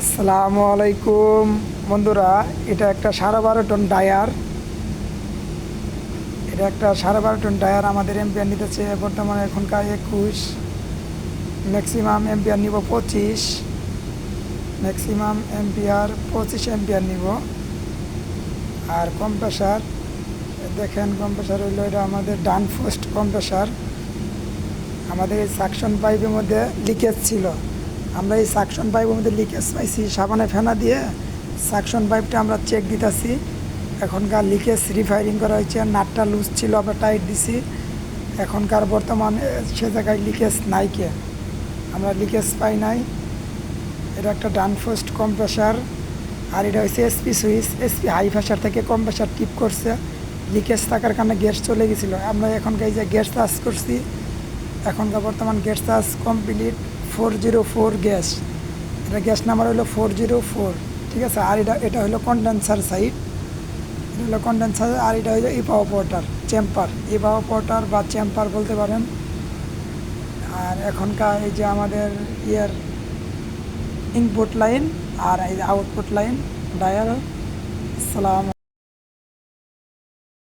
আসসালামু আলাইকুম। বন্ধুরা, এটা একটা সাড়ে বারো টন ডায়ার। এটা একটা সাড়ে বারো টন ডায়ার আমাদের এম্পিয়ার নিতেছে। বর্তমানে এখনকার একুশ। ম্যাক্সিমাম এম্পিয়ার নিব পঁচিশ। ম্যাক্সিমাম এম্পিয়ার পঁচিশ এম্পিয়ার নিব। আর কম্প্রেসার, দেখেন কম্প্রেসার হইল এটা আমাদের ডান ফার্স্ট কম্প্রেসার। আমাদের সাকশন পাইপের মধ্যে লিকেজ ছিল। আমরা এই সাকশন পাইপের মধ্যে লিকেজ পাইছি, সাবানে ফেনা দিয়ে সাকশন পাইপটা আমরা চেক দিতেছি। এখনকার লিকেজ রিফায়ারিং করা হয়েছে, নাটটা লুজ ছিল, আমরা টাইট দিছি। এখনকার বর্তমানে সে জায়গায় লিকেজ নাই কে। আমরা লিকেজ পাই নাই। এটা একটা ডান ফার্স্ট কম্প্রেসার আর এটা হচ্ছে SP switch SP high pressure থেকে কম্প্রেসার টিপ করছে। লিকেজ থাকার কারণে গ্যাস চলে গেছিল। আমরা এখনকার এই যে গ্যাস চার্জ করছি, এখনকার বর্তমান gas charge complete four zero four gas এটা গ্যাস নাম্বার হলো ফোর জিরো ফোর ঠিক আছে? আর এটা এটা হলো কন্ডেন্সার সাইড এটা হলো কন্ডেন্সার আর এটা হলো ইপাও পোর্টার চেম্পার ইপাও পোর্টার বা চেম্পার বলতে পারেন। আর এখনকার এই যে আমাদের ইয়ার ইনপুট লাইন আর এই আউটপুট লাইন ডায়াল সালাম